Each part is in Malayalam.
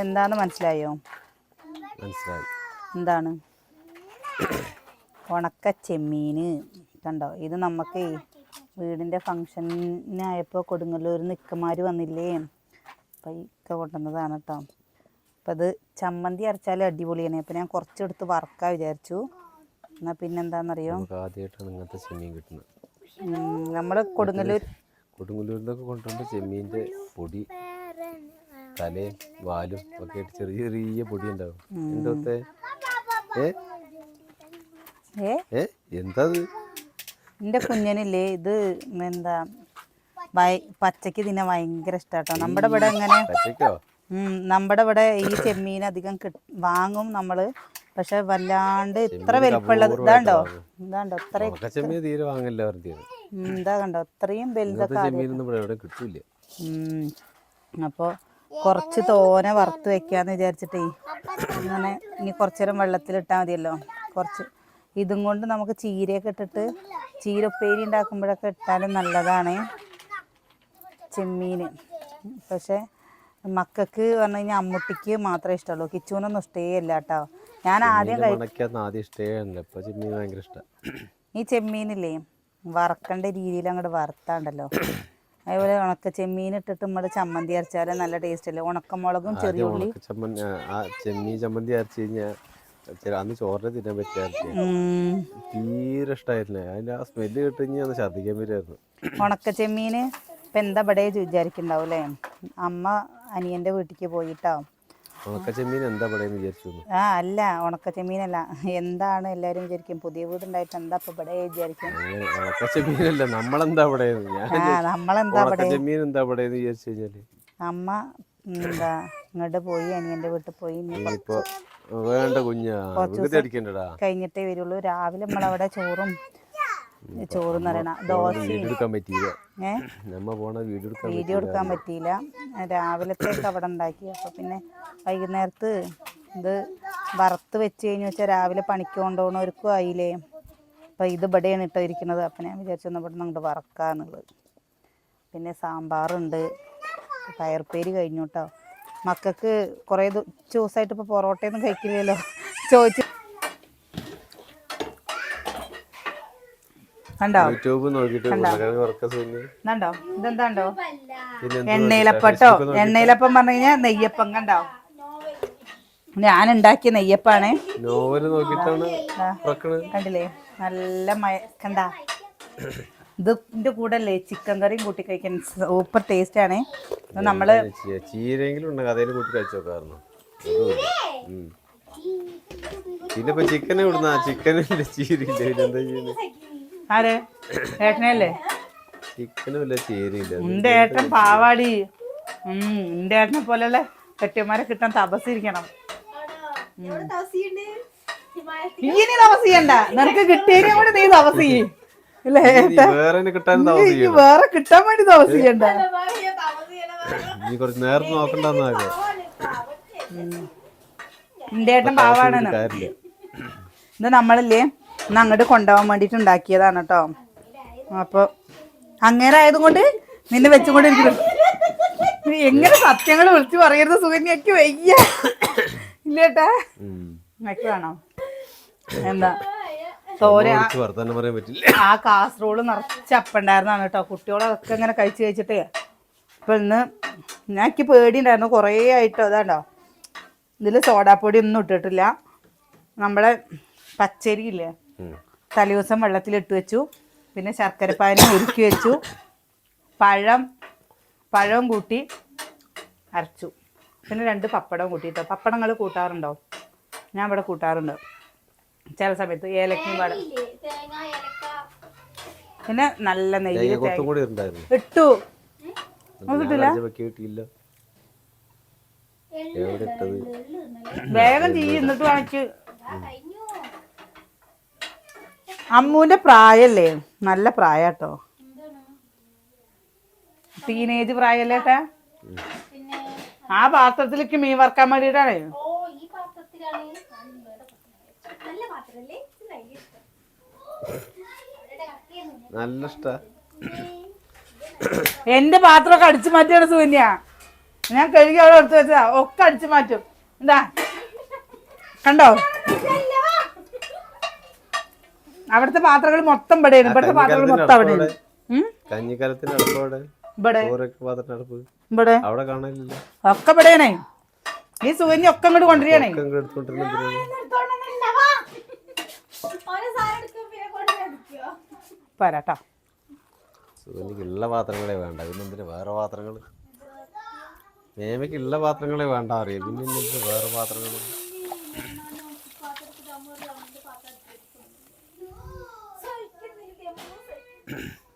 എന്താന്ന് മനസ്സിലായോ? മനസ്സിലായി. എന്താണ്? ഉണക്ക ചെമ്മീന്. കണ്ടോ? ഇത് നമുക്ക് വീടിന്റെ ഫങ്ഷനായപ്പോൾ കൊടുങ്ങല്ലൂർ നിക്കന്മാർ വന്നില്ലേ? അപ്പം ഇക്ക കൊണ്ടുവന്നതാണ് കേട്ടോ അപ്പം അത് ചമ്മന്തി അരച്ചാൽ അടിപൊളിയാണ്. അപ്പം ഞാൻ കുറച്ചെടുത്ത് വറക്കാൻ വിചാരിച്ചു. എന്നാൽ പിന്നെന്താണെന്നറിയോ ആദ്യമായിട്ടാണ് ഇങ്ങനത്തെ ചെമ്മീൻ കിട്ടുന്നത്. നമ്മൾ കൊടുങ്ങല്ലൂർ കൊടുങ്ങല്ലൂരിൽ നിന്നൊക്കെ കൊണ്ടുവന്ന ചെമ്മീന്റെ പൊടി തലയും വാലും ഒക്കെ ആയിട്ട് ചെറിയ ചെറിയ പൊടി ഉണ്ടാവും എന്തോത്തെ? ഏ? എന്താ എന്റെ കുഞ്ഞനില്ലേ ഇത് എന്താ പച്ചക്ക് ഇതിനെ ഭയങ്കര ഇഷ്ടാട്ടോ. നമ്മുടെ ഇവിടെ എങ്ങനെ നമ്മുടെ ഇവിടെ ഈ ചെമ്മീൻ അധികം വാങ്ങും നമ്മൾ. പക്ഷെ വല്ലാണ്ട് ഇത്ര വലിപ്പമുള്ളത് ഇതാണ്ടോ? ഇതാണ്ടോ? ഇത്ര ഇതാ കണ്ടോ? അത്രയും വലുതൊക്കെ ഇങ്ങനത്തെ കുറച്ച് തോനെ വറുത്ത് വെക്കാന്ന് വിചാരിച്ചിട്ടേ. അങ്ങനെ ഇനി കുറച്ചേരം വെള്ളത്തിലിട്ടാൽ മതിയല്ലോ. കുറച്ച് ഇതും കൊണ്ട് നമുക്ക് ചീരയൊക്കെ ഇട്ടിട്ട് ചീര ഉപ്പേരി ഉണ്ടാക്കുമ്പോഴൊക്കെ ഇട്ടാലും നല്ലതാണ്. ചെമ്മീൻ പക്ഷേ മക്കൾക്ക് പറഞ്ഞു കഴിഞ്ഞാൽ അമ്മുട്ടിക്ക് മാത്രമേ ഇഷ്ടമുള്ളൂ. കിച്ചൂനൊന്നും ഇഷ്ടേയല്ല കേട്ടോ. ഞാൻ ആദ്യം ഈ ചെമ്മീനില്ലേ വറക്കേണ്ട രീതിയിൽ അങ്ങോട്ട് വറുത്താണ്ടല്ലോ. അതേപോലെ ഉണക്ക ചെമ്മീൻ ഇട്ടിട്ട് നമ്മുടെ ചമ്മന്തി അരച്ചാലും നല്ല ടേസ്റ്റ് അല്ലേ? ഉണക്കമുളകും ചെറിയ ഉള്ളി. ചെമ്മീൻ ചമ്മന്തി അരച്ച് കഴിഞ്ഞാൽ അന്ന് ചോറിനെ തിന്നാൻ പറ്റിയ ഉം. തീരെ ഇഷ്ടമായിട്ടില്ല അതിന്റെ ആ സ്മെല്ല് കിട്ടുകഴിഞ്ഞാൽ ഒന്ന് ഛർദ്ദിക്കാൻ വരുമായിരുന്നു ഉണക്ക ചെമ്മീന് ഇപ്പം എന്താ ഇവിടെ വിചാരിക്കുന്നുണ്ടാവും അല്ലേ അമ്മ അനിയന്റെ വീട്ടിലേക്ക് പോയിട്ടോ? ഉണക്ക ചെമ്മീൻ എന്താ പറയുന്നത് വിചാരിച്ചു. ആ അല്ല ഉണക്കച്ചെമ്മീനല്ല. എന്താണ് എല്ലാരും വിചാരിക്കും? പുതിയ വീടുണ്ടായിട്ട് എന്താ ഇപ്പൊ ഇവിടെ വിചാരിക്കും? ഉണക്കച്ചെമ്മീനല്ല ഉണക്ക ചെമ്മീനല്ല നമ്മളെന്താ പടയെന്ന്? ആ നമ്മളെന്താ എന്താ ഇവിടെ വിചാരിച്ചു കഴിഞ്ഞാൽ. അമ്മ എന്താ ഇങ്ങോട്ട് പോയി അനിയന്റെ വീട്ടിൽ പോയി ഇനി ഇനിയിപ്പോ വേണ്ട കുഞ്ഞാ അടിക്കണ്ടടാ കഴിഞ്ഞിട്ടേ വരുള്ളൂ. രാവിലെ നമ്മളവിടെ ചോറും ചോറെന്ന് നിറയണ ദോശ പറ്റിയില്ല. നമ്മ പോണ വീഡിയോ എടുക്കാൻ വീഡിയോ എടുക്കാൻ പറ്റിയില്ല. രാവിലത്തേക്ക് അവിടെ ഉണ്ടാക്കി. അപ്പൊ പിന്നെ വൈകുന്നേരത്ത് ഇത് വറുത്ത് വെച്ച് കഴിഞ്ഞു വെച്ചാൽ രാവിലെ പണിക്ക് കൊണ്ടുപോകണവർക്കും ആയില്ലേ? അപ്പൊ ഇത് ഇവിടെയാണ് ഇട്ടോ ഇരിക്കുന്നത്. അപ്പം ഞാൻ വിചാരിച്ചു ഒന്ന് ഇവിടെ നിന്ന് വറക്കാന്നുള്ളത് പിന്നെ സാമ്പാറുണ്ട്. പയർപ്പേര് കഴിഞ്ഞു കേട്ടോ. മക്കൾക്ക് കുറേ ദിവസമായിട്ട് ഇപ്പോൾ പൊറോട്ടയൊന്നും കഴിക്കില്ലല്ലോ. ചോദിച്ചു കണ്ടോ യൂട്യൂബ് നോക്കിയിട്ട് ഉരുളക്കിഴങ്ങ് വറുക്കാൻ ഇതെന്താണ്ടോ? പിന്നെ എണ്ണയിലപ്പട്ടോ? എണ്ണയിലപ്പം പറഞ്ഞു കഴിഞ്ഞാൽ നെയ്യപ്പം കണ്ടോ ഞാൻ ഉണ്ടാക്കിയ നെയ്യപ്പാണ് കണ്ടില്ലേ? നല്ല മയ കണ്ടാ? ഇതിന്റെ കൂടെ അല്ലേ ചിക്കൻ കറിയും കൂട്ടി കഴിക്കാൻ സൂപ്പർ ടേസ്റ്റ് ആണ്. നമ്മൾ പിന്നെ ഇപ്പൊ ചിക്കനെ വിടുന്ന ചിക്കനില്ല? ചീരയില്ല? പിന്നെ എന്താ ചെയ്യുന്നത് ആര്? ഏട്ടനല്ലേ? ചിക്കനും ഇല്ല ചീരയില്ല എന്റെ ഏട്ടൻ പാവാടി. ഉം എന്റെ ഏട്ടനെ പോലെയുള്ള കെട്ടിയന്മാരെ കിട്ടാൻ തപസ്സിരിക്കണം ഇനി തപസ് ചെയ്യണ്ട. നിനക്ക് കിട്ടിയതിനും കൂടി നീ തപസ് ചെയ്യ്. വേറെ കിട്ടാൻ താമസം വേറെ കിട്ടാൻ വേണ്ടി തപസ് ചെയ്യണ്ട. നീ കുറച്ച് നേരം നോക്കണ്ടെന്നാകെ എന്റെ ഏട്ടൻ പാവാണെന്ന്. ഇത് നമ്മളില്ലേ? ഇന്ന് അങ്ങോട്ട് കൊണ്ടുപോകാൻ വേണ്ടിട്ട് ഉണ്ടാക്കിയതാണ് കേട്ടോ. അപ്പൊ അങ്ങനെ ആയതുകൊണ്ട് നിന്നെ വെച്ചുകൊണ്ടിരിക്കുന്നു നീ എങ്ങനെ സത്യങ്ങൾ വിളിച്ചു പറയരുത് സുകന്യക്ക് വയ്യ. ഇല്ലേട്ടാ. നിനക്ക് എന്താ? തോര ആ കാസറോൾ നിറച്ച് അപ്പുണ്ടായിരുന്നാണ് കേട്ടോ. കുട്ടികളൊക്കെ ഇങ്ങനെ കഴിച്ച് കഴിച്ചിട്ട് ഇപ്പൊ ഇന്ന് ഞാൻ എനിക്ക് പേടിയുണ്ടായിരുന്നു. കുറേ ആയിട്ടോ അതാണ്ടോ. ഇതിൽ സോഡാപ്പൊടി ഒന്നും ഇട്ടിട്ടില്ല. നമ്മളെ പച്ചരി ഇല്ലേ ഉം. തലേദിവസം വെള്ളത്തിലിട്ട് വെച്ചു. പിന്നെ ശർക്കരപ്പാനി ഉരുക്കി വെച്ചു. പഴം പഴവും കൂട്ടി അരച്ചു. പിന്നെ രണ്ട് പപ്പടം കൂട്ടിയിട്ടോ. പപ്പടങ്ങൾ കൂട്ടാറുണ്ടോ? ഞാൻ ഇവിടെ കൂട്ടാറുണ്ട്. ചില സമയത്ത് ഏലക്കും പാടും. പിന്നെ നല്ല നെയ്യിൽ ഇട്ടു. ഇട്ടത്? വേഗം ചെയ്യും എന്നിട്ട് വാങ്ങിച്ച് അമ്മൂന്റെ പ്രായല്ലേ? നല്ല പ്രായട്ടോ. ടീനേജ് പ്രായല്ലേ ഏട്ടാ? ആ പാത്രത്തിലേക്ക് മീൻ വറക്കാൻ വേണ്ടിട്ടാണേ ഓ ഈ പാത്രത്തിലാണ്. നല്ല ഇഷ്ടം. നല്ല ഇഷ്ടാ. എന്റെ പാത്രമൊക്കെ അടിച്ചു മാറ്റിയാണ് സൂന്യ ഞാൻ കഴുകി അവിടെ എടുത്തു വെച്ചതാ. ഒക്കെ അടിച്ചു മാറ്റും. എന്താ? കണ്ടോ? അവിടുത്തെ പാത്രങ്ങൾ മൊത്തം ഇവിടെയാണ്. ഇവിടുത്തെ പാത്രങ്ങൾ മൊത്തം അവിടെയാണ്. ഉം? കഞ്ഞിക്കാലത്തിന്റെ അടുപ്പോടെ ഇവിടെ. ഇവിടെ. അവിടെ കാണാനില്ല ഒക്കെ ഇവിടെയാണേ. ഈ സുകന്യ ഒക്കെ ഇങ്ങോട്ട് കൊണ്ടുവരികയാണേ. പോരാട്ടോ. പാത്രങ്ങളെ വേണ്ട. പിന്നെ എന്തിനാ വേറെ പാത്രങ്ങൾ മേമയ്ക്കുള്ള പാത്രങ്ങളെ വേണ്ട അറിയാം? പിന്നെ വേറെ പാത്രങ്ങൾ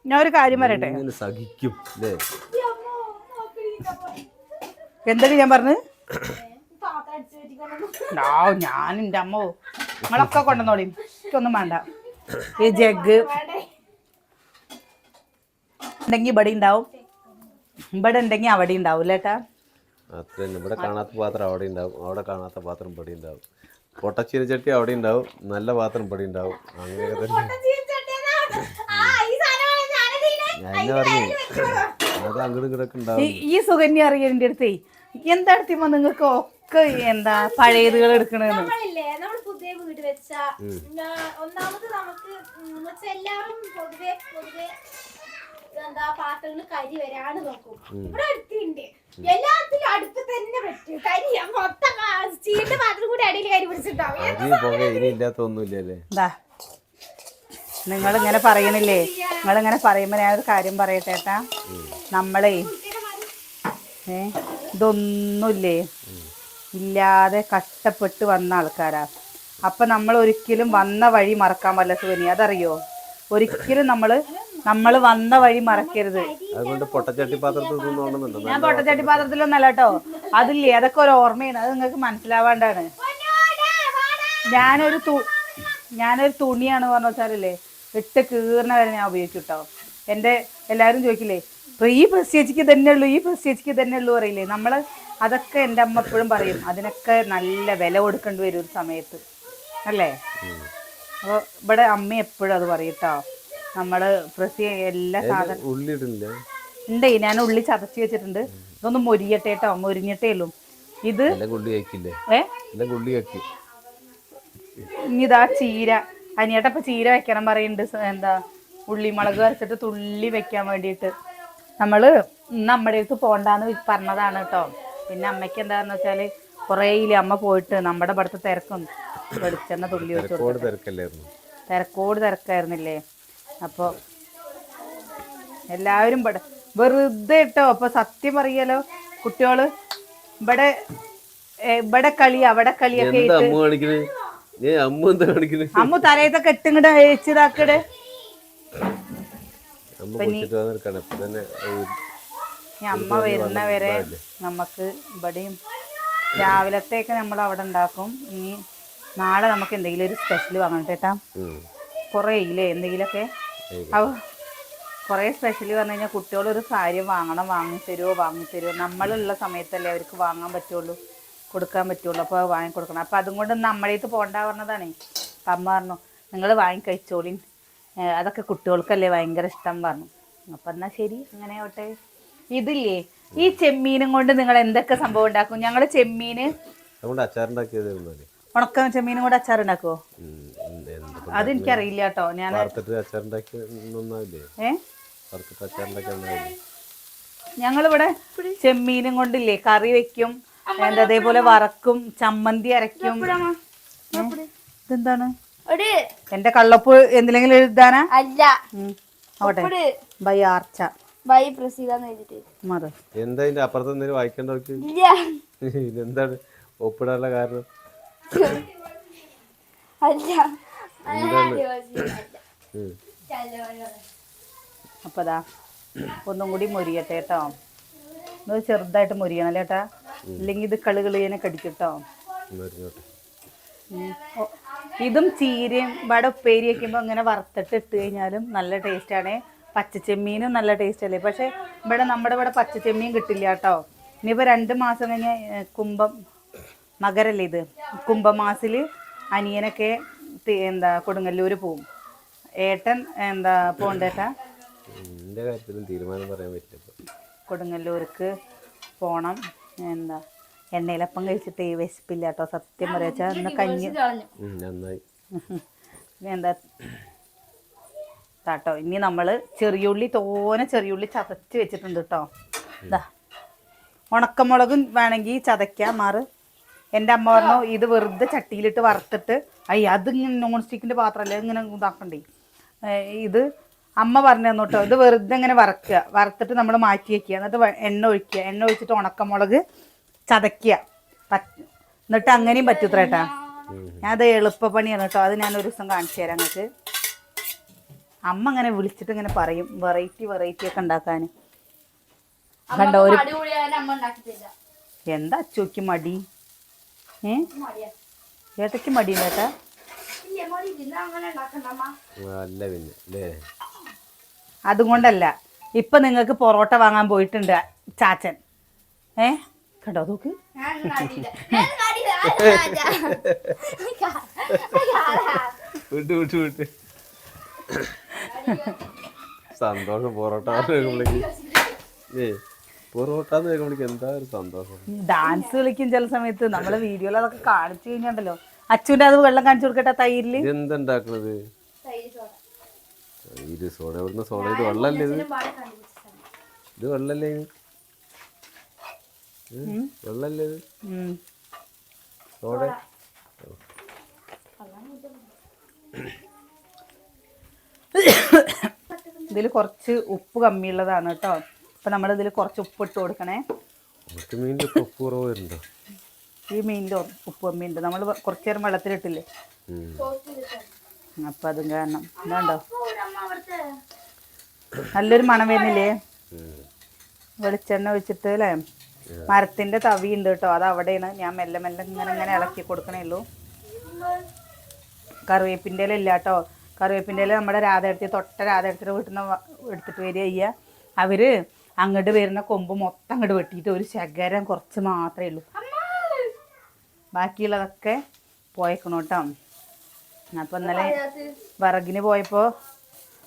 ഞാൻ ഒരു കാര്യം പറയട്ടെ? സഹിക്കും. എന്തൊക്കെ ഞാൻ പറഞ്ഞു? പാത്രം അടിച്ച് വെച്ചിക്കൊണ്ടു ഞാൻ എന്റെ അമ്മോ. നിങ്ങളൊക്കെ കൊണ്ടുവന്നോളി. എനിക്കൊന്നും വേണ്ട. ഈ ജഗ്. ഉണ്ടെങ്കിൽ ഇവിടെ ഉണ്ടാവും. ഇവിടെ ഉണ്ടെങ്കിൽ അവിടെ ഉണ്ടാവും അത്ര ഇവിടെ കാണാത്ത പാത്രം അവിടെ ഉണ്ടാവും. അവിടെ കാണാത്ത പാത്രം ഇവിടെ ഉണ്ടാവും. പൊട്ടച്ചീന ചട്ടി അവിടെ ഉണ്ടാവും. നല്ല പാത്രം ഇവിടെ ഉണ്ടാവും. അങ്ങനെയൊക്കെ തന്നെ ആ ഈ സാധനമാണ് ഞാനത് ഇതിനെ ഞാൻ എന്നെ പറഞ്ഞു അത് അങ്ങോട്ടും ഇങ്ങോട്ടൊക്കെ ഉണ്ടാവും. ഈ- സുഗന്യ സുകന്യ അറിയാൻ എന്റെ അടുത്തേ എന്താ അടുത്തുമ്പോ നിങ്ങൾക്ക് ഒക്കെ എന്താ പഴയതുകൾ എടുക്കണെന്ന്? നമ്മളില്ലേ നമ്മൾ പുതിയ വീട് വെച്ച ഞാ- ഒന്നാമത് നമുക്ക് ഉം എന്നുവെച്ചാ എല്ലാവരും പൊതുവെ പൊതുവെ എന്താ പാത്രങ്ങൾ കരി വരാണ് നോക്കും. ഇവിടെ അടുത്തുണ്ട്. എല്ലാത്തിലും അടുത്ത് തന്നെ പറ്റും. കരി മൊത്തം പാത്രം കൂടി അടിയിൽ കരി പിടിച്ചിട്ടുണ്ടാവും. ഇനി ഇല്ലാത്ത അല്ലേ നിങ്ങൾ ഇങ്ങനെ പറയണില്ലേ? നിങ്ങൾ ഇങ്ങനെ പറയുമ്പോ ഞാനൊരു കാര്യം പറയട്ടെ ഏട്ടാ. നമ്മളേ ഏ ഇതൊന്നുമില്ലേ? ഇല്ലാതെ കഷ്ടപ്പെട്ട് വന്ന ആൾക്കാരാ. അപ്പൊ നമ്മൾ ഒരിക്കലും വന്ന വഴി മറക്കാൻ വല്ല സുഖനി അതറിയോ? ഒരിക്കലും നമ്മൾ നമ്മൾ വന്ന വഴി മറക്കരുത്. അതുകൊണ്ട് പൊട്ടച്ചട്ടി പാത്രത്തിൽ ഞാൻ പൊട്ടച്ചട്ടി പാത്രത്തിലൊന്നല്ല കേട്ടോ അതില്ലേ? അതൊക്കെ ഒരു ഓർമ്മയാണ്. അത് നിങ്ങൾക്ക് മനസ്സിലാവാണ്ടാണ്. ഞാനൊരു തു ഞാനൊരു തുണിയാണ് പറഞ്ഞു വെച്ചാലല്ലേ? ഇട്ട് കീറിന വരെ ഞാൻ ഉപയോഗിക്കും കേട്ടോ എന്റെ എല്ലാവരും ചോദിക്കില്ലേ ഇപ്പൊ ഈ പ്രസ് ചേച്ചിക്ക് തന്നെ ഉള്ളൂ ഈ പ്രസ് ചേച്ചിക്ക് തന്നെ ഉള്ളൂ അറിയില്ലേ നമ്മൾ അതൊക്കെ എന്റെ അമ്മ എപ്പോഴും പറയും അതിനൊക്കെ നല്ല വില കൊടുക്കേണ്ടി വരും ഒരു സമയത്ത്. അല്ലേ? അപ്പോൾ ഇവിടെ അമ്മ എപ്പോഴും അത് പറയും കേട്ടോ നമ്മൾ പ്രസ് എല്ലാ സാധനം ഉണ്ട് ഞാൻ ഉള്ളി ചതച്ച് വെച്ചിട്ടുണ്ട്. ഇതൊന്നും മൊരിയട്ടെ കേട്ടോ മൊരിഞ്ഞിട്ടേ ഉള്ളൂ. ഇത് ഏ? എല്ലാം ഉള്ളി ഇനി ഇതാ ചീര. അനിയേട്ട ചീര വെക്കണം പറയുന്നുണ്ട് എന്താ ഉള്ളി മുളക് അരച്ചിട്ട് തുള്ളി വെക്കാൻ വേണ്ടിയിട്ട്. നമ്മൾ ഇന്ന് അമ്മയുടെ അടുത്ത് പോണ്ടാന്ന് പറഞ്ഞതാണ് കേട്ടോ. പിന്നെ അമ്മയ്ക്ക് എന്താന്ന് വെച്ചാൽ കുറേ ഇല്ല അമ്മ പോയിട്ട് നമ്മുടെ ഇവിടുത്തെ തിരക്കും. വെളിച്ചെണ്ണ തുള്ളി വെച്ച് തിരക്കോട് തിരക്കായിരുന്നില്ലേ? അപ്പോൾ എല്ലാവരും ഇവിടെ വെറുതെ ഇട്ടോ. അപ്പൊ സത്യം പറയാലോ കുട്ടികൾ ഇവിടെ ഇവിടെ കളി അവിടെ കളിയൊക്കെ ഏ അമ്മ എന്താ കാണിക്കുന്നത് അമ്മ തലയത്തെ കെട്ടിങ്ങടെ അയച്ചിതാക്കടെ അമ്മ കുടിച്ചിട്ട് വന്നിരിക്കണം. ഇപ്പൊ തന്നെ ഒരു ഈ അമ്മ വരുന്ന വരെ നമുക്ക് ഇവിടെയും രാവിലത്തേക്ക് നമ്മൾ അവിടെ ഉണ്ടാക്കും. ഇനി നാളെ നമുക്ക് എന്തെങ്കിലും ഒരു സ്പെഷ്യൽ വാങ്ങണം കേട്ടാ. കുറേ ഇല്ലേ എന്തെങ്കിലുമൊക്കെ കുറേ സ്പെഷ്യൽ പറഞ്ഞു കഴിഞ്ഞാൽ കുട്ടികളൊരു കാര്യം വാങ്ങണം. വാങ്ങിത്തരുമോ വാങ്ങിത്തരുമോ നമ്മളുള്ള സമയത്തല്ലേ അവർക്ക് വാങ്ങാൻ പറ്റുള്ളൂ. കൊടുക്കാൻ പറ്റുള്ളൂ. അപ്പോൾ വാങ്ങിക്കൊടുക്കണം അപ്പോൾ അതും കൊണ്ട് നമ്മളേത്ത് പോകണ്ട പറഞ്ഞതാണേ. അപ്പം അമ്മ പറഞ്ഞു നിങ്ങൾ വാങ്ങി കഴിച്ചോളി അതൊക്കെ കുട്ടികൾക്കല്ലേ ഭയങ്കര ഇഷ്ടം പറഞ്ഞു. അപ്പം എന്നാൽ ശരി അങ്ങനെ ആവട്ടെ. ഇതില്ലേ ഈ ചെമ്മീനും കൊണ്ട് നിങ്ങൾ എന്തൊക്കെ സംഭവം ഉണ്ടാക്കും? ഞങ്ങൾ തിന്നാൽ ഉണക്ക ചെമ്മീനും കൂടെ അച്ചാർ ഉണ്ടാക്കുമോ അതെനിക്കറിയില്ല കേട്ടോ. ഞാൻ ഞങ്ങളിവിടെ ചെമ്മീനും കൊണ്ടില്ലേ കറി വെക്കും എന്താ അതേപോലെ വറക്കും ചമ്മന്തി അരക്കും? ഇതെന്താണ്? എന്റെ കള്ളപ്പ് എന്തിലെങ്കിലും എഴുതാനാ? അല്ല. ആവട്ടെ. ബൈ ആർച്ച. ബൈ എഴുതിട്ട്. മത് എന്താ ഇതിന്റെ അപ്പുറത്ത് എന്തെങ്കിലും വായിക്കേണ്ട നോക്കി ഇതെന്താണ്? ഒപ്പിടാനുള്ള കാരണം? അല്ല. ഉം. അപ്പൊ അതാ ഒന്നും കൂടി മൊരിയട്ടെ കേട്ടോ. ഇത് ചെറുതായിട്ട് മുരിയണം അല്ലേ ചേട്ടാ ഇല്ലെങ്കിൽ ഇത് കളി കളിയനെ കടിക്കും കേട്ടോ മരുന്നോട്ടെ ഉം. ഓ, ഇതും ചീരയും ഇവിടെ ഉപ്പേരി വയ്ക്കുമ്പോൾ ഇങ്ങനെ വറുത്തിട്ട് ഇട്ട് കഴിഞ്ഞാലും നല്ല ടേസ്റ്റാണ് പച്ചച്ചെമ്മീനും നല്ല ടേസ്റ്റ് അല്ലേ? പക്ഷേ ഇവിടെ നമ്മുടെ ഇവിടെ പച്ചച്ചെമ്മീൻ കിട്ടില്ല കേട്ടോ ഇനിയിപ്പോൾ രണ്ട് മാസം കഴിഞ്ഞ കുംഭം മകരല്ലേ ഇത്? കുംഭമാസിൽ അനിയനൊക്കെ എന്താ കൊടുങ്ങല്ലൂർ പോവും. ഏട്ടൻ എന്താ പോണ്ടേട്ടാ? എന്റെ കാര്യത്തിലും തീരുമാനം പറയാൻ പറ്റില്ല. കൊടുങ്ങല്ലൂർക്ക് പോണം. എന്താ എണ്ണയിലപ്പം കഴിച്ചിട്ട് വിശപ്പില്ല കേട്ടോ സത്യം പറയാച്ചാ ഇന്ന് കഞ്ഞി എന്താ കേട്ടോ ഇനി നമ്മൾ ചെറിയുള്ളി തോനെ ചെറിയുള്ളി ചതച്ച് വെച്ചിട്ടുണ്ട് കേട്ടോ ഇതാ ഉണക്കമുളകും വേണമെങ്കിൽ ചതയ്ക്കാം. മാറ്. എന്റെ അമ്മ പറഞ്ഞു ഇത് വെറുതെ ചട്ടിയിലിട്ട് വറുത്തിട്ട് അയ്യ അതിങ്ങനെ നോൺ സ്റ്റിക്കിന്റെ പാത്രമല്ലേ ഇങ്ങനെ ഇതാക്കണ്ടേ? ഇത് അമ്മ പറഞ്ഞു തന്നു കേട്ടോ ഇത് വെറുതെ ഇങ്ങനെ വറക്കുക. വറുത്തിട്ട് നമ്മൾ മാറ്റി വയ്ക്കുക എന്നിട്ട് എണ്ണ ഒഴിക്കുക. എണ്ണ ഒഴിച്ചിട്ട് ഉണക്കമുളക് ചതയ്ക്കുക. എന്നിട്ട് അങ്ങനെയും പറ്റൂത്രേട്ടാ ഞാൻ അത് എളുപ്പപ്പണിയാണ് കേട്ടോ. അത് ഞാൻ ഒരു ദിവസം കാണിച്ചു തരാം നിങ്ങൾക്ക് അമ്മ ഇങ്ങനെ വിളിച്ചിട്ട് ഇങ്ങനെ പറയും. വെറൈറ്റി വെറൈറ്റി ഒക്കെ ഉണ്ടാക്കാൻ. കണ്ടോ ഒരു അമ്മ ഉണ്ടാക്കി തരാം എന്താ അച്ചുക്ക് മടി? ഏ? ഏതൊക്കെ ഏട്ടയ്ക്ക് മടിയുണ്ട് ഏട്ടാ? മടി ഇല്ല അങ്ങനെ അമ്മ. അല്ല പിന്നെ അല്ലേ അതുകൊണ്ടല്ല. ഇപ്പൊ നിങ്ങൾക്ക് പൊറോട്ട വാങ്ങാൻ പോയിട്ടുണ്ട് ചാച്ചൻ. ഏ? കണ്ടോ നോക്ക്. വിട്ട് വിട്ട് വിട്ട്. സന്തോഷം പൊറോട്ട പൊറോട്ട എന്ന് കേൾക്കുമ്പോഴേക്ക് എന്താ ഒരു സന്തോഷം. ഡാൻസ് കളിക്കും ചില സമയത്ത് നമ്മളെ വീഡിയോയിൽ അതൊക്കെ കാണിച്ചു കഴിഞ്ഞാണ്ടല്ലോ. അച്ഛന്റെ അത് വെള്ളം കാണിച്ചു കൊടുക്കട്ടെ തൈരിൽ? എന്തുണ്ടാക്കണത് ഇത് സോഡ ഇവിടുന്ന് സോഡ ഇത് വെള്ളല്ലേ ഇത്? ഇത് വെള്ളല്ലേ ഇത്? വെള്ളല്ലേ ഇത്? സോഡ? ഇതിൽ കുറച്ച് ഉപ്പ് കമ്മിയുള്ളതാണ് കേട്ടോ. അപ്പൊ നമ്മൾ ഇതിൽ കുറച്ച് ഉപ്പ് ഇട്ട് കൊടുക്കണേ മീനിന്റെ ഉപ്പ് കുറവ് വരുന്നുണ്ടോ ഈ മീനിന്റെ ഉപ്പ് കമ്മിയുണ്ട്. നമ്മൾ കുറച്ച് നേരം വെള്ളത്തിലിട്ടില്ലേ? അപ്പം അതും കാരണം. അവിടുത്തെ നല്ലൊരു മണം വരുന്നില്ലേ? വെളിച്ചെണ്ണ ഒഴിച്ചിട്ട് അല്ലേ മരത്തിന്റെ തവി ഉണ്ട് കേട്ടോ. അത് അവിടെയാണ്. ഞാൻ മെല്ലെ മെല്ലെ ഇങ്ങനെ ഇങ്ങനെ ഇളക്കി കൊടുക്കണേ ഉള്ളൂ. കറിവേപ്പിന്റെ ഇല ഇല്ല കേട്ടോ. കറിവേപ്പിന്റെ ഇല നമ്മുടെ രാധയെടുത്തി തൊട്ട രാധയെടുത്തിട്ട് വീട്ടിൽ നിന്ന് എടുത്തിട്ട് വരിക ചെയ്യുക അവർ അങ്ങോട്ട് വരുന്ന കൊമ്പ് മൊത്തം അങ്ങോട്ട് വെട്ടിയിട്ട് ഒരു ശകരം കുറച്ച് മാത്രമേ ഉള്ളൂ. ബാക്കിയുള്ളതൊക്കെ പോയേക്കണം അപ്പം ഇന്നലെ വിറകിന് പോയപ്പോൾ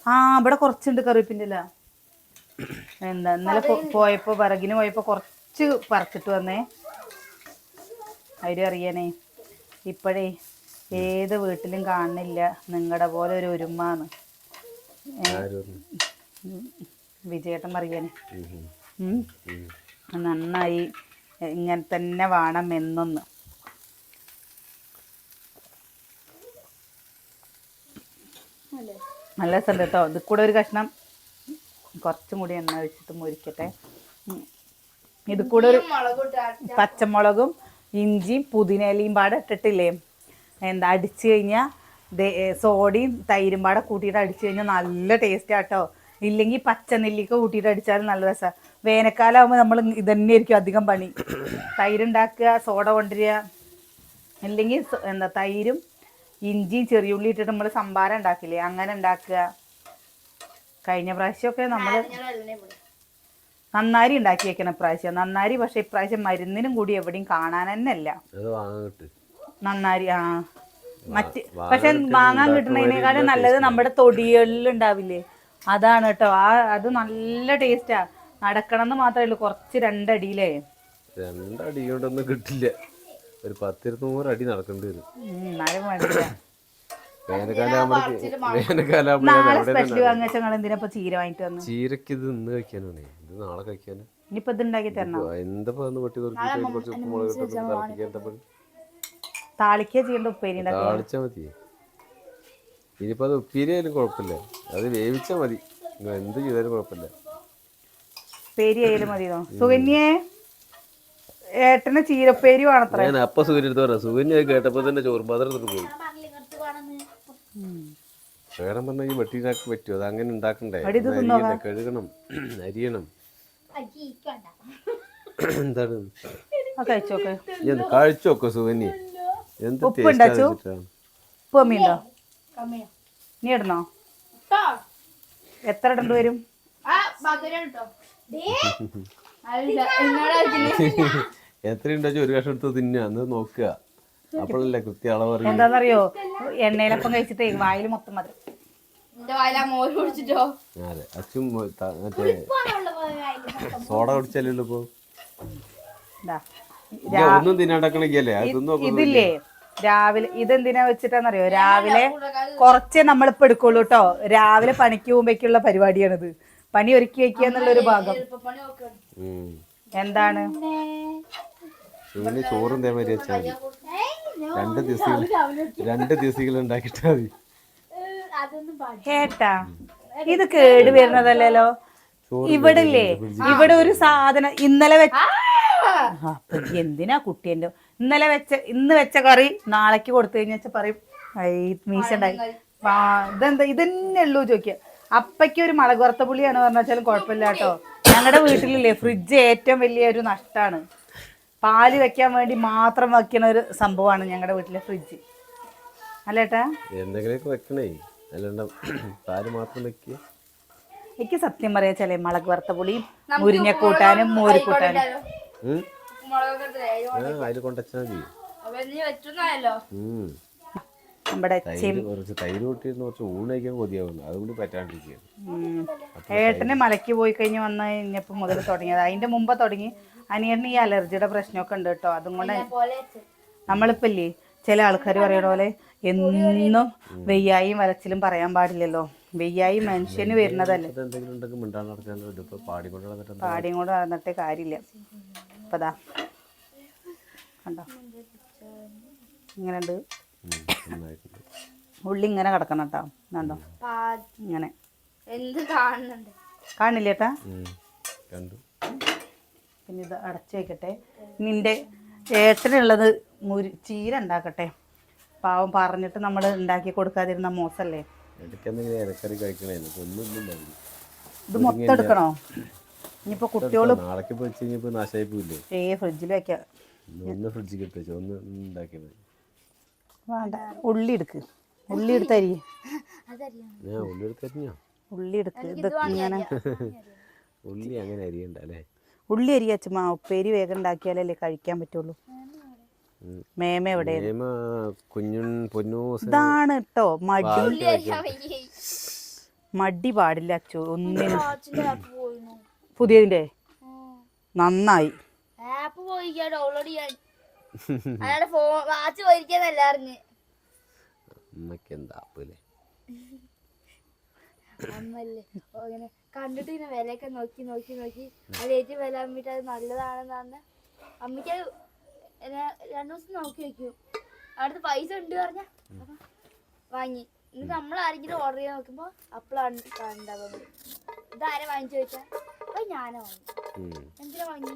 ആ ഇവിടെ കുറച്ചുണ്ട് അല്ല എന്താ ഇന്നലെ പോയപ്പോ വിറകിന് പോയപ്പോ കുറച്ച് പറിച്ചിട്ട് വന്നേ അവർ അറിയാനേ ഇപ്പോഴേ ഏത് വീട്ടിലും കാണുന്നില്ല നിങ്ങളുടെ പോലെ ഒരു ഒരുമാന്ന്? വിജയേട്ടൻ. ഉം. നന്നായി ഇങ്ങനെ തന്നെ വേണം എന്നൊന്ന് നല്ല രസമുണ്ട് കേട്ടോ. ഇത് കൂടെ ഒരു കഷ്ണം കുറച്ചും കൂടി എണ്ണ ഒഴിച്ചിട്ട് മുരിക്കട്ടെ. ഇത് കൂടെ ഒരു പച്ചമുളകും ഇഞ്ചിയും പുതിനയിലയും പാടെ ഇട്ടിട്ടില്ലേ? എന്താ അടിച്ചു കഴിഞ്ഞാൽ സോഡയും തൈരും പാടെ കൂട്ടിയിട്ട് അടിച്ചു കഴിഞ്ഞാൽ നല്ല ടേസ്റ്റ് ആട്ടോ ഇല്ലെങ്കിൽ പച്ച നെല്ലിക്ക കൂട്ടിയിട്ട് അടിച്ചാലും നല്ല രസമാണ് വേനൽക്കാലമാകുമ്പോൾ നമ്മൾ ഇതന്നെ ആയിരിക്കും അധികം പണി. തൈരുണ്ടാക്കുക സോഡ കൊണ്ടുവരിക ഇല്ലെങ്കിൽ എന്താ തൈരും ഇഞ്ചിയും ചെറിയുള്ളി ഇട്ടിട്ട് നമ്മൾ സംഭാരം ഉണ്ടാക്കില്ലേ? അങ്ങനെ ഉണ്ടാക്കുക. കഴിഞ്ഞ പ്രാവശ്യമൊക്കെ നമ്മൾ നന്നാരി ഉണ്ടാക്കി വെക്കണം ഇപ്രാവശ്യം. നന്നാരി പക്ഷെ ഇപ്രാവശ്യം മരുന്നിനും കൂടി എവിടെയും കാണാൻ തന്നെ അല്ല നന്നാരി ആ. മറ്റ് പക്ഷെ വാങ്ങാൻ കിട്ടുന്നതിനേക്കാളും നല്ലത് നമ്മുടെ തൊടികളിൽ ഉണ്ടാവില്ലേ അതാണ് കേട്ടോ. ആ അത് നല്ല ടേസ്റ്റാ നടക്കണം എന്ന് മാത്രമേ ഉള്ളൂ. കുറച്ച് രണ്ടടിയിലേ. രണ്ടടി കൊണ്ടൊന്നും കിട്ടില്ല. ഒരു പത്തിരുന്നൂറ് അടി നടക്കേണ്ടി വരും. ചീരക്ക് ഇത് ഇന്ന് കഴിക്കാനാണ് ഇത് നാളെ കഴിക്കാന് ഇനിയിപ്പോ ഇത് ഉണ്ടാക്കി തരണം? എന്താ ഒന്ന് വെട്ടി കുറച്ച് കുറച്ച് ഉപ്പ് മുളക് ഇട്ടിട്ട് തിളപ്പിക്കാൻ താളിക്കുക ചെയ്യേണ്ട ഉപ്പേരി ഉണ്ടാക്കി താളിച്ചാ മതി. ഇനിയിപ്പോ അത് ഉപ്പേരി ആയാലും കുഴപ്പമില്ല. അത് വേവിച്ചാ മതി. എന്ത് ചെയ്താലും കുഴപ്പമില്ല. ഉപ്പേരി ആയാലും മതിയോ സുകന്യേ. ഏട്ടന് ചീരപ്പേരി വേണത്ര. ഞാൻ അപ്പ സൂര്യ എടുത്ത് പറയാം സൂര്യനെ കേട്ടപ്പോ തന്നെ ചോറ് പോയി. വേണം പറഞ്ഞ ഈ വെട്ടിനാക്കി പറ്റുമോ? അത് അങ്ങനെ ഉണ്ടാക്കണ്ടേ? അരിയണ്ടേ, കഴുകണം. അരിയണം. എന്താണ്? കഴിച്ചോക്കെ. ഈ എന്ത് കഴിച്ചോക്കെ ഉപ്പുണ്ടോ, നീ ഇടണോ? എത്ര ഇടേണ്ടി വരും? എത്രയുണ്ടോ ഒരു കഷ്ണം എടുത്ത് തിന്നുക എന്ന് നോക്കുക. അപ്പോഴല്ലേ കൃത്യ അളവ് അറിയും. എന്താണെന്നറിയോ എണ്ണയിലപ്പം കഴിച്ചിട്ടേ വായിൽ മൊത്തം മതി. അതെ അച്ഛൻ മറ്റേ സോഡ കുടിച്ചല്ലോ ഇപ്പൊ? ഒന്നും തിന്നോക്കുന്നു ഇതില്ലേ രാവിലെ ഇതെന്തിനാ വെച്ചിട്ടാന്നറിയോ? രാവിലെ കുറച്ചേ നമ്മളിപ്പോ എടുക്കുള്ളൂ കേട്ടോ രാവിലെ പണിക്ക് പോകുമ്പോഴേക്കുള്ള പരിപാടിയാണിത്. പണി ഒരുക്കി വെക്കുക എന്നുള്ളൊരു ഭാഗം. എന്താണ്? ഇവന് ചോറും തേമാരി വെച്ചാൽ മതി. രണ്ട് ദിവസം രണ്ട് ദിവസങ്ങൾ ഉണ്ടാക്കിട്ടാ മതി. കേട്ടാ ഇത് കേട് വരുന്നതല്ലല്ലോ. ചോറ് ഇവിടെ ഇല്ലേ ഇവിടെ ഒരു സാധനം ഇന്നലെ വെച്ച എന്തിനാ കുട്ടി എന്തിനാ കുട്ടിയന്റെ ഇന്നലെ വെച്ച ഇന്ന് വെച്ച കറി നാളേക്ക് കൊടുത്തു കഴിഞ്ഞാൽ പറയും മീശണ്ടായി ഇതെന്താ ഇതന്നെ ഉള്ളൂ ചോദിക്കുക. അപ്പയ്ക്ക് ഒരു മുളക് വറുത്ത പുളിയാണ് പറഞ്ഞാലും കുഴപ്പമില്ല കേട്ടോ. ഞങ്ങളുടെ വീട്ടിലില്ലേ ഫ്രിഡ്ജ് ഏറ്റവും വലിയ ഒരു നഷ്ടമാണ് പാൽ വെക്കാൻ വേണ്ടി മാത്രം വെക്കുന്ന ഒരു സംഭവമാണ് ഞങ്ങളുടെ വീട്ടിലെ ഫ്രിഡ്ജ് അല്ലേട്ടാ എന്തെങ്കിലുമൊക്കെ വെക്കണേ. അല്ലാണ്ട് പാൽ മാത്രം വെക്കുക. എനിക്ക് സത്യം പറയാ ചില മുളക് വറുത്ത പുളി മുരിഞ്ഞ കൂട്ടാനും മോര് കൂട്ടാനും അതിൽ കൊണ്ടുവച്ചാൽ മതി അപ്പൊ നീ വെച്ചൊന്നായല്ലോ ഉം. നമ്മുടെ തൈര് കുറച്ച് തൈര് കൂട്ടിയിരുന്ന് കുറച്ച് കൊതിയാവുന്നു. അതുകൊണ്ട് പറ്റാണ്ടിരിക്കുകയാണ്. ഏട്ടന് മലയ്ക്ക് പോയി കഴിഞ്ഞ് വന്നു കഴിഞ്ഞപ്പോൾ മുതൽ തുടങ്ങിയത്. അതിന്റെ മുമ്പ് തുടങ്ങി. അനിയന് ഈ അലർജിയുടെ പ്രശ്നമൊക്കെ ഉണ്ട് കേട്ടോ. അതുകൊണ്ട് നമ്മളിപ്പല്ലേ പോലെ ചില ആൾക്കാർ പറയണ പോലെ എന്നും വെയ്യായും വരച്ചിലും പറയാൻ പാടില്ലല്ലോ. വെയ്യായി മനുഷ്യന് വരുന്നതല്ലേ? പാടിയും കൊണ്ട് നടന്നിട്ട് കാര്യമില്ല. ഇപ്പതാ. കണ്ടോ? ഇങ്ങനെയുണ്ട്. ഉം, നന്നായിട്ടുണ്ട്. ഉള്ളി ഇങ്ങനെ കിടക്കണം കേട്ടോ. കണ്ടോ? ഇങ്ങനെ. എന്ത് കാണുന്നുണ്ട്? കാണില്ല ചേട്ടാ കണ്ടു. പിന്നെ ഇത് അടച്ചു വെക്കട്ടെ. നിന്റെ ഏട്ടനുള്ളത് മുരി ചീര ഉണ്ടാക്കട്ടെ. പാവം പറഞ്ഞിട്ട് നമ്മൾ ഉണ്ടാക്കി കൊടുക്കാതിരുന്ന മോശമല്ലേ ഇത് മൊത്തം എടുക്കണോ? ഇനിയിപ്പോ കുട്ടികളും നാളേക്ക് ഏ ഫ്രിഡ്ജിൽ വെക്കാം. ഒന്ന് ഫ്രിഡ്ജിൽ ഒന്ന് ഉണ്ടാക്കിയത്. വേണ്ട. ഉള്ളി എടുക്ക്. ഉള്ളി. എടുത്തരി ഉള്ളി എടുത്തരിഞ്ഞോ ഉള്ളി എടുക്ക്. ഇത് ഇങ്ങനെ ഉള്ളി അങ്ങനെ അരിയണ്ട അല്ലേ? ഉള്ളി അരി അച്ഛമ്മ ഉപ്പേരി വേഗം ഉണ്ടാക്കിയാലല്ലേ കഴിക്കാൻ പറ്റുള്ളൂ. മേമ എവിടെ നേമ കുഞ്ഞുൻ പൊന്നൂസ് ഇതാണ് കേട്ടോ മടി. മടി പാടില്ല അച്ചു ഒന്നിനും പുതിയതിന്റെ? നന്നായി. ആപ്പ് പോയിക്കാ ഡൗൺലോഡ് ചെയ്യാൻ അയാളുടെ ഫോൺ വാച്ച് പോയിരിക്കാന്നല്ല അറിഞ്ഞ്. അമ്മയ്ക്ക് എന്താ അമ്മല്ലേ. ഓ, കണ്ടിട്ട് ഇങ്ങനെ വിലയൊക്കെ നോക്കി നോക്കി നോക്കി. അത് ഏറ്റവും വില അമ്മിട്ട് അത് നല്ലതാണെന്ന് പറഞ്ഞ അമ്മയ്ക്ക് രണ്ടു ദിവസം നോക്കി വെക്കും. അവിടുത്തെ പൈസ ഉണ്ട് പറഞ്ഞ. വാങ്ങി. എന്നിട്ട് നമ്മൾ ആരെങ്കിലും ഓർഡർ ചെയ്യാൻ നോക്കുമ്പോ അപ്പോഴാണ് കണ്ടത് ഇതാരെ വാങ്ങിച്ചു വെച്ചാ? അപ്പൊ ഞാനാ വാങ്ങി എന്തിനാ വാങ്ങി?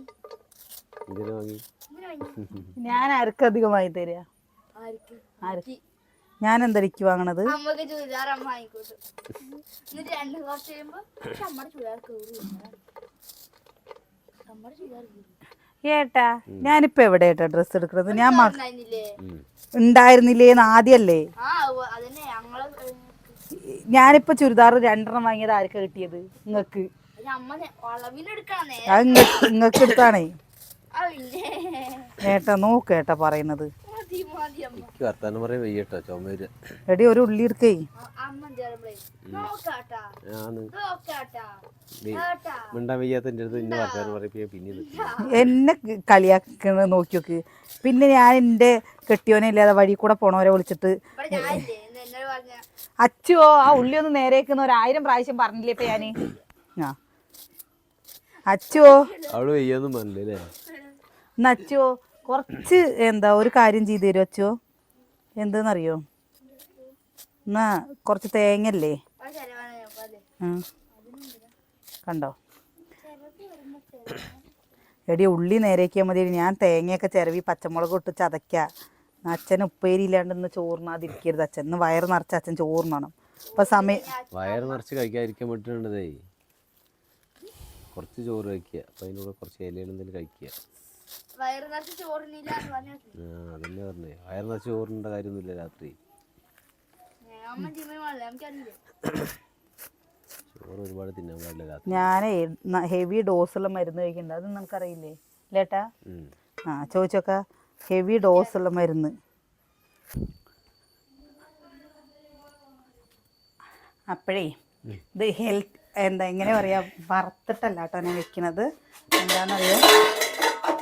ഞാൻ ആർക്ക് അധികമായി തരിക ഞാൻ എന്തരിക്ക് വാങ്ങണത്? അമ്മയ്ക്ക് ചുരിദാർ അമ്മ വാങ്ങിക്കോട്ടു. എന്നിട്ട് രണ്ട് കുറച്ച് കഴിയുമ്പോ അമ്മയുടെ ചുരിദാർ കയറി അമ്മയുടെ ചുരിദാർ കയറി ഏട്ടാ ഞാനിപ്പോ എവിടെ ഏട്ടാ ഡ്രസ് എടുക്കുന്നത് ഞാൻ. ഉണ്ടായിരുന്നില്ലേന്ന് ആദ്യല്ലേ? ഞാനിപ്പോ ചുരിദാർ രണ്ടെണ്ണം വാങ്ങിയത് ആർക്കാ കിട്ടിയത്? നിങ്ങക്ക് അത് നിങ്ങക്ക് എടുത്താണേ. ഏട്ടാ നോക്ക് ഏട്ടാ പറയുന്നത്. വർത്താനം പറയാൻ വയ്യട്ടോ ചുമര്. എടി ഒരു ഉള്ളി എടുക്കേ മിണ്ടാൻ അടുത്ത് ഇന്നെ വർത്താനം പറയിപ്പിക്കാൻ പിന്നെ എന്നെ കളിയാക്കണ നോക്കി നോക്ക്. പിന്നെ ഞാൻ എന്റെ കെട്ടിയോനെ ഇല്ലാതെ വഴി കൂടെ പോണവരെ വിളിച്ചിട്ട് അച്ഛോ അച്ചുവോ ആ ഉള്ളി ഒന്ന് നേരേക്കുന്ന ഒരു ആയിരം പ്രാവശ്യം പറഞ്ഞില്ലേ ഇപ്പൊ ഞാൻ? ആ. അച്ചുവോ അവൾ വയ്യൊന്നും പറഞ്ഞില്ലേ അച്ചുവോ കുറച്ച് എന്താ ഒരു കാര്യം ചെയ്തു തരുമോ അച്ചോ? എന്തെന്നറിയോ? എന്നാ കുറച്ച് തേങ്ങല്ലേ കണ്ടോ? എടി ഉള്ളി നേരേക്കിയാൽ മതി ഞാൻ തേങ്ങയൊക്കെ ചിരവി പച്ചമുളക് ഇട്ട് ചതയ്ക്ക. അച്ഛൻ ഉപ്പേരി ഇല്ലാണ്ട് ഇന്ന് ചോറിനാതിരിക്കരുത് അച്ഛൻ. ഇന്ന് വയറ് നിറച്ച് അച്ഛൻ ചോറിനണം ഇപ്പൊ സമയം വയറ് നിറച്ച് കഴിക്കാതിരിക്കാൻ പറ്റുന്നുണ്ടതേ. കുറച്ച് ചോറ് കഴിക്കുക. അപ്പം അതിനോട് കുറച്ച് ഇലകൾ എന്തെങ്കിലും കഴിക്കുക. വയറ് നിറച്ച് ചോറിനില്ല എന്ന് പറഞ്ഞു ആ അതന്നെ പറഞ്ഞേ. വയറ് നിറച്ച് ചോറിന്റെ കാര്യമൊന്നുമില്ല രാത്രി. അമ്മ ജിമ്മിന് പോകണല്ലേ നമുക്കറിയില്ലേ ചോറ് ഒരുപാട് തിന്നാൻ പാടില്ല രാത്രി. ഞാനേ ഹെവി ഡോസുള്ള മരുന്ന് കഴിക്കുന്നുണ്ട് അത് നമുക്കറിയില്ലേ? ലേട്ടാ? ഉം. ആ ചോദിച്ചോക്ക. ഹെവി ഡോസുള്ള മരുന്ന്. അപ്പോഴേ ഇത് ഹെൽത്ത് എന്താ എങ്ങനെ പറയാ? വറുത്തിട്ടല്ല കേട്ടോ ഞാൻ വെക്കണത്. എന്താണെന്നറിയോ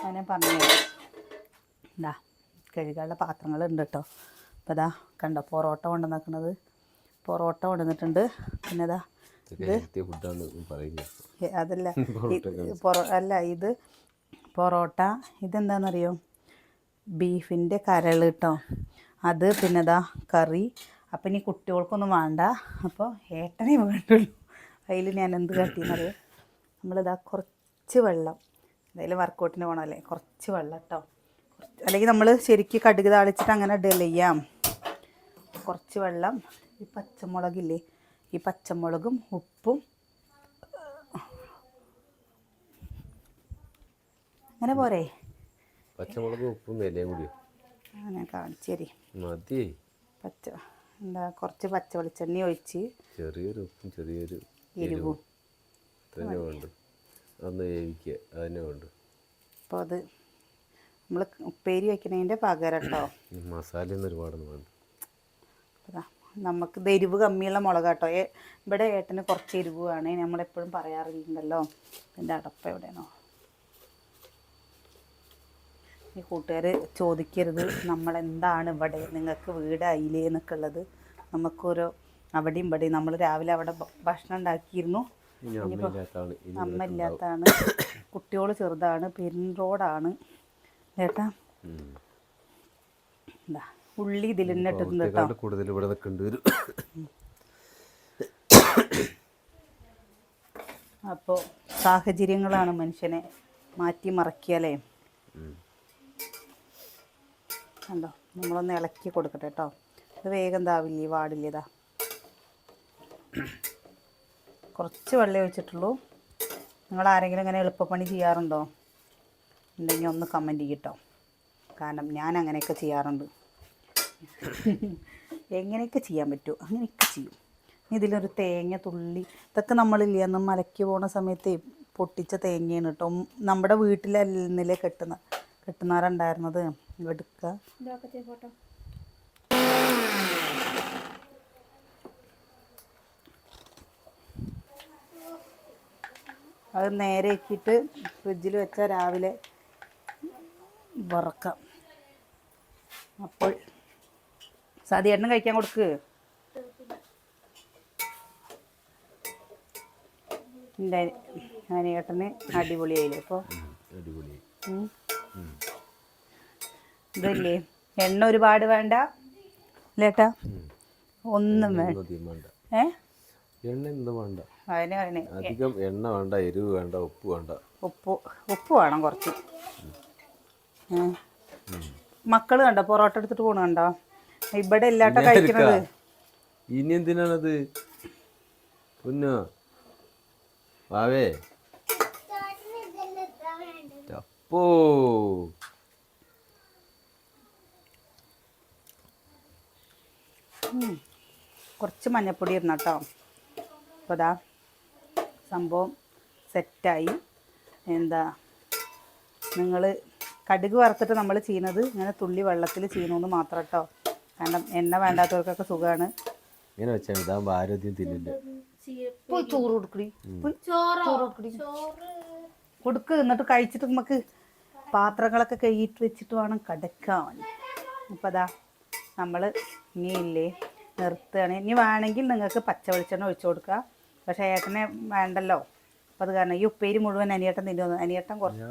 അങ്ങനെ പറഞ്ഞു ഇതാ കഴുകാനുള്ള പാത്രങ്ങളുണ്ട് കേട്ടോ. അപ്പോൾ ഇതാ കണ്ടോ പൊറോട്ട കൊണ്ടുവന്നിക്കുന്നത് പൊറോട്ട കൊണ്ടുവന്നിട്ടുണ്ട്. പിന്നെ ഇതാ അതല്ല അല്ല ഇത് പൊറോട്ട ഇതെന്താണെന്നറിയോ ബീഫിന്റെ കരൾ കേട്ടോ. അത് പിന്നെ ഇതാ കറി. അപ്പം ഇനി കുട്ടികൾക്കൊന്നും വേണ്ട. അപ്പോൾ ഏട്ടനെ വേണ്ടുള്ളൂ. അതിൽ ഞാൻ എന്ത് കട്ടിയെന്നറിയോ? നമ്മളിതാ കുറച്ച് വെള്ളം എന്തായാലും വർക്കൗട്ടിന് പോകണമല്ലേ കുറച്ച് വെള്ളം കേട്ടോ അല്ലെങ്കിൽ നമ്മൾ ശരിക്കും കടുക് താളിച്ചിട്ട് അങ്ങനെ ഇടല്ലേ ചെയ്യാം. കുറച്ച് വെള്ളം ഈ പച്ചമുളകില്ലേ? ഈ പച്ചമുളകും ഉപ്പും അങ്ങനെ പോരെ? പച്ചമുളകും ഉപ്പും വിലയും കൂടി. അങ്ങനെ ഞാൻ കാണിച്ചു മതി. പച്ച എന്താ കുറച്ച് പച്ച വെളിച്ചെണ്ണ ഒഴിച്ച് ചെറിയൊരു ഉപ്പും ചെറിയൊരു എരിവും. തന്നെ വേണ്ട അതൊന്ന് വേവിക്കുക അതന്നെ ഉണ്ട് അപ്പോൾ അത് നമ്മൾ ഉപ്പേരി വയ്ക്കുന്നതിന്റെ പകരം കേട്ടോ മസാലയൊന്നും ഒരുപാടൊന്നും വേണ്ട. നമുക്ക് എരിവ് കമ്മിയുള്ള മുളക് കേട്ടോ ഇവിടെ ഏട്ടന് കുറച്ച് എരിവ് വേണേ. നമ്മളെപ്പോഴും പറയാറുണ്ടല്ലോ. എന്റെ അടപ്പ് എവിടെയാണോ. ഈ കൂട്ടുകാർ ചോദിക്കരുത്. നമ്മളെന്താണ് ഇവിടെ? നിങ്ങൾക്ക് വീട് എന്നൊക്കെ ഉള്ളത്. നമുക്കൊരു അവിടെയും ഇവിടെയും. നമ്മൾ രാവിലെ അവിടെ ഭക്ഷണം ഉണ്ടാക്കിയിരുന്നു. അമ്മ ഇല്ലാത്താണ് കുട്ടികൾ ചെറുതാണ്. പെരിൻ റോഡാണ്. ഏട്ടാ ഉം. എന്താ ഉള്ളി ഇതിൽ തന്നെ ഇട്ടിട്ടുണ്ട് കേട്ടോ. കൂടുതൽ ഇവിടെ നിൽക്കേണ്ടി വരും. അപ്പോൾ സാഹചര്യങ്ങളാണ് മനുഷ്യനെ മാറ്റി മറക്കിയാലേ. കണ്ടോ? നമ്മളൊന്ന് ഇളക്കി കൊടുക്കട്ടെ കേട്ടോ. ഇത് വേഗം താവില്ലേ വാടില്ല ഇതാ കുറച്ച് വെള്ളം ഒഴിച്ചിട്ടുള്ളൂ. നിങ്ങൾ ആരെങ്കിലും ഇങ്ങനെ എളുപ്പപ്പണി ചെയ്യാറുണ്ടോ? ഉണ്ടെങ്കിൽ ഒന്ന് കമന്റ് ചെയ്യട്ടോ. കാരണം ഞാൻ അങ്ങനെയൊക്കെ ചെയ്യാറുണ്ട്. എങ്ങനെയൊക്കെ ചെയ്യാൻ പറ്റുമോ അങ്ങനെയൊക്കെ ചെയ്യും. ഇതിലൊരു തേങ്ങ തുള്ളി ഇതൊക്കെ നമ്മളില്ലേ അന്ന് മലയ്ക്ക് പോണ സമയത്ത് പൊട്ടിച്ച തേങ്ങയാണ് കേട്ടോ. നമ്മുടെ നമ്മുടെ വീട്ടിലല്ലേ കെട്ടുന്ന കെട്ടുന്നാറുണ്ടായിരുന്നത് എടുക്കുക അത് നേരെ ഫ്രിഡ്ജിൽ വെച്ചാൽ രാവിലെ വറക്കാം. അപ്പോൾ സതിയേട്ടന് കഴിക്കാൻ കൊടുക്ക്. എന്റെ അനിയേട്ടന് അടിപൊളിയായില്ലേ അപ്പോൾ ഇതല്ലേ? എണ്ണ ഒരുപാട് വേണ്ട. ലേട്ടാ ഒന്നും വേണ്ട. ഏ? എണ്ണ എന്തും വേണ്ട. അതിന് അതിന്. അധികം എണ്ണ വേണ്ട എരിവ് വേണ്ട ഉപ്പ് വേണ്ട. ഉപ്പ് ഉപ്പ് വേണം കുറച്ച്. ഏ. മക്കൾ കണ്ടോ പൊറോട്ട എടുത്തിട്ട് പോണ കണ്ടോ? ഇവിടെ ഇല്ലാട്ട കഴിക്കണത്. ഇനി എന്തിനാണത്? പൊന്നോ? വാവേ. അപ്പോ കുറച്ച് മഞ്ഞപ്പൊടി ഇരുന്നട്ടോ അപ്പോൾ സംഭവം സെറ്റായി. എന്താ നിങ്ങൾ കടുക് വറുത്തിട്ട് നമ്മൾ ചെയ്യുന്നത് ഇങ്ങനെ തുള്ളി വെള്ളത്തിൽ ചെയ്യണമെന്ന് മാത്രം കേട്ടോ കാരണം എണ്ണ വേണ്ടാത്തവർക്കൊക്കെ സുഖമാണ് ഇങ്ങനെ വെച്ചാൽ ഇതാകുമ്പോൾ ആരോഗ്യം തിന്നില്ല? പോയി ചോറ് കൊടുക്കടി. പോയി ചോറ്? കൊടുക്കടി. ചോറ്. കൊടുക്ക് എന്നിട്ട് കഴിച്ചിട്ട് നമുക്ക് പാത്രങ്ങളൊക്കെ കഴുകിയിട്ട് വെച്ചിട്ട് വേണം കടക്കാൻ. അപ്പം അതാ നമ്മൾ ഇനിയില്ലേ നിർത്തുകയാണ്. ഇനി വേണമെങ്കിൽ നിങ്ങൾക്ക് പച്ച വെളിച്ചെണ്ണ ഒഴിച്ചു കൊടുക്കുക പക്ഷേ ഏട്ടനെ വേണ്ടല്ലോ. അപ്പം അത് കാരണം ഈ ഉപ്പേരി മുഴുവൻ അനിയേട്ടൻ തിന്നു. അനിയേട്ടൻ കുറച്ച്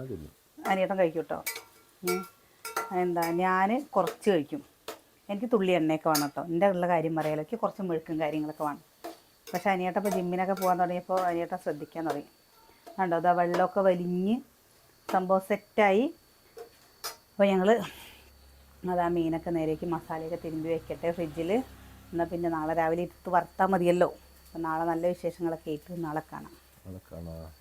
അനിയേട്ടൻ കഴിക്കും കേട്ടോ എന്താ ഞാൻ കുറച്ച് കഴിക്കും. എനിക്ക് തുള്ളി എണ്ണയൊക്കെ വേണം കേട്ടോ എന്റെ ഉള്ള കാര്യം പറയാലോ എനിക്ക് കുറച്ച് മെഴുക്കും കാര്യങ്ങളൊക്കെ വേണം. പക്ഷേ അനിയേട്ടൻ ഇപ്പോൾ ജിമ്മിനൊക്കെ പോകാൻ തുടങ്ങിയപ്പോൾ അനിയേട്ടൻ ശ്രദ്ധിക്കാൻ തുടങ്ങി. കണ്ടോ? അതാ വെള്ളമൊക്കെ വലിഞ്ഞ് സംഭവം സെറ്റായി. അപ്പോൾ ഞങ്ങൾ അതാ മീനൊക്കെ നേരേക്ക് മസാലയൊക്കെ തിരുമ്പി വെക്കട്ടെ ഫ്രിഡ്ജിൽ എന്നാൽ പിന്നെ നാളെ രാവിലെ എടുത്ത് വറുത്താൽ മതിയല്ലോ. അപ്പോൾ നാളെ നല്ല വിശേഷങ്ങളൊക്കെ ഏറ്റവും നാളെ കാണാം. നാളെ കാണാം.